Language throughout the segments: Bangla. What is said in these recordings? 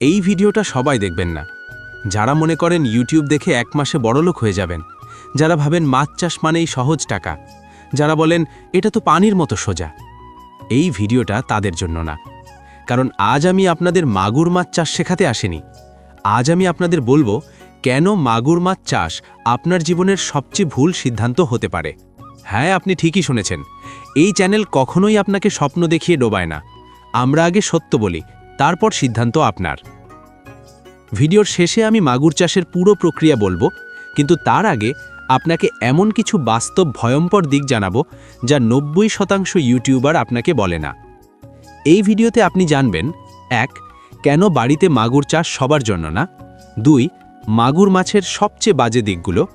এই ভিডিওটা সবাই দেখবেন না। যারা মনে করেন ইউটিউব দেখে এক মাসে বড়লোক হয়ে যাবেন, যারা ভাবেন মাছ চাষ মানেই সহজ টাকা, যারা বলেন এটা তো পানির মতো সোজা, এই ভিডিওটা তাদের জন্য না। কারণ আজ আমি আপনাদের মাগুর মাছ চাষ শেখাতে আসেনি। আজ আমি আপনাদের বলব কেন মাগুর মাছ চাষ আপনার জীবনের সবচেয়ে ভুল সিদ্ধান্ত হতে পারে। হ্যাঁ আপনি ঠিকই শুনেছেন। এই চ্যানেল কখনোই আপনাকে স্বপ্ন দেখিয়ে ডোবায় না। আমরা আগে সত্য বলি তারপর সিদ্ধান্ত আপনার। ভিডিওর শেষে আমি মাগুর চাষের পুরো প্রক্রিয়া বলব, কিন্তু তার আগে আপনাকে এমন কিছু বাস্তব ভয়ঙ্কর দিক জানাব যা নব্বই শতাংশ ইউটিউবার আপনাকে বলে না। এই ভিডিওতে আপনি জানবেন, এক, কেন বাড়িতে মাগুর চাষ সবার জন্য না? দুই, মাগুর মাছের সবচেয়ে বাজে দিকগুলো?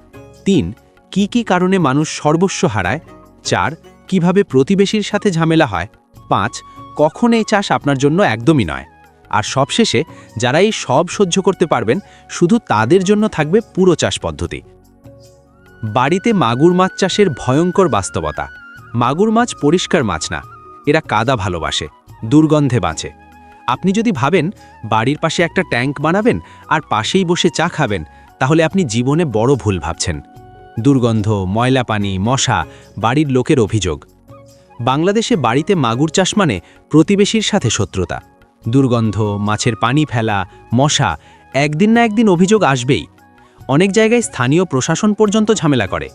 তিন, কি কি কারণে মানুষ সর্বস্ব হারায়? চার, কীভাবে প্রতিবেশীর সাথে ঝামেলা হয়? পাঁচ, কখন এই চাষ আপনার জন্য একদমই নয়? আর সবশেষে যারা এই সব সহ্য করতে পারবেন, শুধু তাদের জন্য থাকবে পুরো চাষ পদ্ধতি। বাড়িতে মাগুর মাছ চাষের ভয়ঙ্কর বাস্তবতা। মাগুর মাছ পরিষ্কার মাছ না, এরা কাদা ভালোবাসে, দুর্গন্ধে বাঁচে। আপনি যদি ভাবেন বাড়ির পাশে একটা ট্যাঙ্ক বানাবেন আর পাশেই বসে চা খাবেন, তাহলে আপনি জীবনে বড় ভুল ভাবছেন। দুর্গন্ধ, ময়লা পানি, মশা বাড়ির লোকের অভিযোগ। বাংলাদেশে বাড়িতে মাগুর চাষ মানে প্রতিবেশীর সাথে শত্রুতা। দুর্গন্ধ, মাছের পানি ফেলা, মশা, একদিন না একদিন অভিযোগ আসবেই। অনেক জায়গায় স্থানীয় প্রশাসন পর্যন্ত ঝামেলা করে।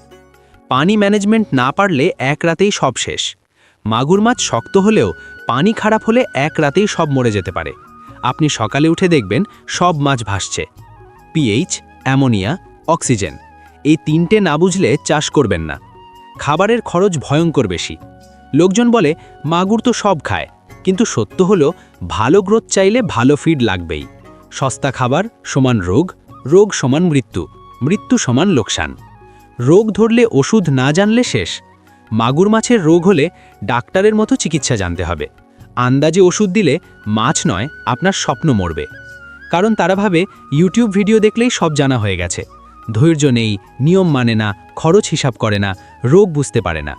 পানি ম্যানেজমেন্ট না পারলে এক রাতেই সব শেষ। মাগুর মাছ শক্ত হলেও পানি খারাপ হলে এক রাতেই সব মরে যেতে পারে। আপনি সকালে উঠে দেখবেন সব মাছ ভাসছে। পিএইচ, অ্যামোনিয়া, অক্সিজেন, এই তিনটে না বুঝলে চাষ করবেন না। খাবারের খরচ ভয়ঙ্কর বেশি। লোকজন বলে, মাগুর তো সব খায়। কিন্তু সত্য হলো, ভালো গ্রোথ চাইলে ভালো ফিড লাগবেই। সস্তা খাবার সমান রোগ রোগ সমান মৃত্যু মৃত্যু সমান লোকসান। রোগ ধরলে ওষুধ না জানলে শেষ। মাগুর মাছের রোগ হলে ডাক্তারের মতো চিকিৎসা জানতে হবে। আন্দাজে ওষুধ দিলে মাছ নয়, আপনার স্বপ্ন মরবে। কারণ তারা ভাবে ইউটিউব ভিডিও দেখলেই সব জানা হয়ে গেছে। ধৈর্য নেই, নিয়ম মানে না, খরচ হিসাব করে না, রোগ বুঝতে পারে না।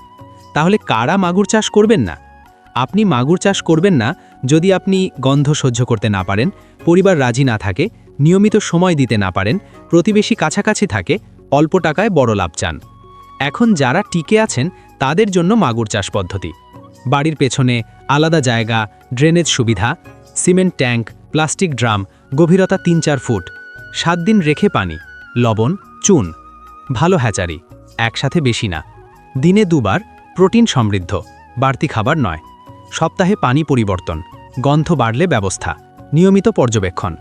তাহলে কারা মাগুর চাষ করবেন না? আপনি মাগুর চাষ করবেন না যদি আপনি গন্ধ সহ্য করতে না পারেন, পরিবার রাজি না থাকে, নিয়মিত সময় দিতে না পারেন, প্রতিবেশী কাছাকাছি থাকে, অল্প টাকায় বড় লাভ চান। এখন যারা টিকে আছেন, তাদের জন্য মাগুর চাষ পদ্ধতি। বাড়ির পেছনে আলাদা জায়গা, ড্রেনেজ সুবিধা, সিমেন্ট ট্যাঙ্ক, প্লাস্টিক ড্রাম, গভীরতা তিন চার ফুট, সাত দিন রেখে পানি, লবণ, চুন। ভালো হ্যাচারি, একসাথে বেশি না। দিনে দুবার, প্রোটিন সমৃদ্ধ, বাড়তি খাবার নয়। সপ্তাহে পানি পরিবর্তন, গন্ধ বাড়লে ব্যবস্থা, নিয়মিত পর্যবেক্ষণ।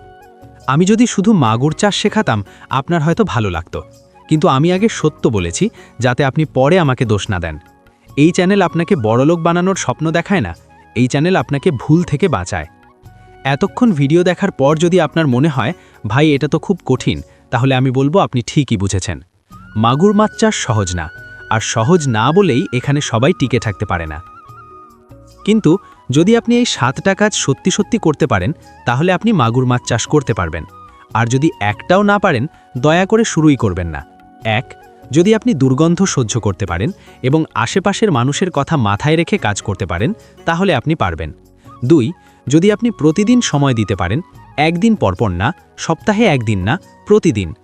আমি যদি শুধু মাগুর চাষ শেখাতাম, আপনার হয়তো ভালো লাগতো। কিন্তু আমি আগে সত্য বলেছি, যাতে আপনি পরে আমাকে দোষ না দেন। এই চ্যানেল আপনাকে বড়লোক বানানোর স্বপ্ন দেখায় না, এই চ্যানেল আপনাকে ভুল থেকে বাঁচায়। এতক্ষণ ভিডিও দেখার পর যদি আপনার মনে হয়, ভাই, এটা তো খুব কঠিন, তাহলে আমি বলব আপনি ঠিকই বুঝেছেন। মাগুর মাছ চাষ সহজ না, আর সহজ না বলেই এখানে সবাই টিকে থাকতে পারে না। কিন্তু যদি আপনি এই সাতটা কাজ সত্যি সত্যি করতে পারেন, তাহলে আপনি মাগুর মাছ চাষ করতে পারবেন। আর যদি একটাও না পারেন, দয়া করে শুরুই করবেন না। এক, যদি আপনি দুর্গন্ধ সহ্য করতে পারেন এবং আশেপাশের মানুষের কথা মাথায় রেখে কাজ করতে পারেন, তাহলে আপনি পারবেন। দুই, যদি আপনি প্রতিদিন সময় দিতে পারেন, একদিন পরপর না, সপ্তাহে একদিন না, প্রতিদিন।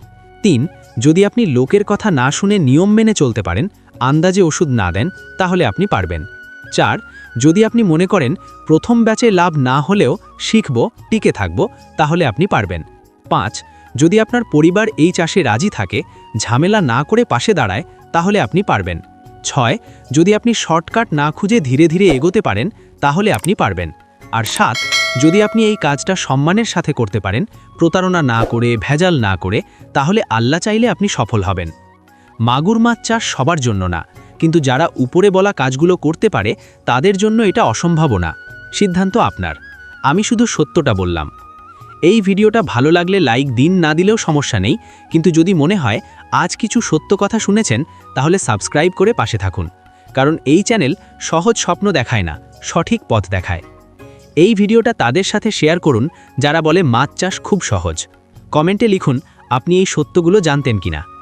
তিন, যদি আপনি লোকের কথা না শুনে নিয়ম মেনে চলতে পারেন, আন্দাজে ওষুধ না দেন, তাহলে আপনি পারবেন। চার যদি আপনি মনে করেন প্রথম ব্যাচে লাভ না হলেও শিখব, টিকে থাকব, তাহলে আপনি পারবেন। পাঁচ, যদি আপনার পরিবার এই চাষে রাজি থাকে, ঝামেলা না করে পাশে দাঁড়ায়, তাহলে আপনি পারবেন। ছয়, যদি আপনি শর্টকাট না খুঁজে ধীরে ধীরে এগোতে পারেন, তাহলে আপনি পারবেন। আর সাত, যদি আপনি এই কাজটা সম্মানের সাথে করতে পারেন, প্রতারণা না করে, ভেজাল না করে, তাহলে আল্লাহ চাইলে আপনি সফল হবেন। মাগুর মাছ চাষ সবার জন্য না। কিন্তু যারা উপরে বলা কাজগুলো করতে পারে, তাদের জন্য এটা অসম্ভাবনা। সিদ্ধান্ত আপনার। আমি শুধু সত্যটা বললাম। এই ভিডিওটা ভালো লাগলে লাইক দিন, না দিলেও সমস্যা নেই। কিন্তু যদি মনে হয় আজ কিছু সত্য কথা শুনেছেন, তাহলে সাবস্ক্রাইব করে পাশে থাকুন। কারণ এই চ্যানেল সহজ স্বপ্ন দেখায় না, সঠিক পথ দেখায়। এই ভিডিওটা তাদের সাথে শেয়ার করুন, যারা বলে মাছ চাষ খুব সহজ। কমেন্টে লিখুন, আপনি এই সত্যগুলো জানতেন কিনা।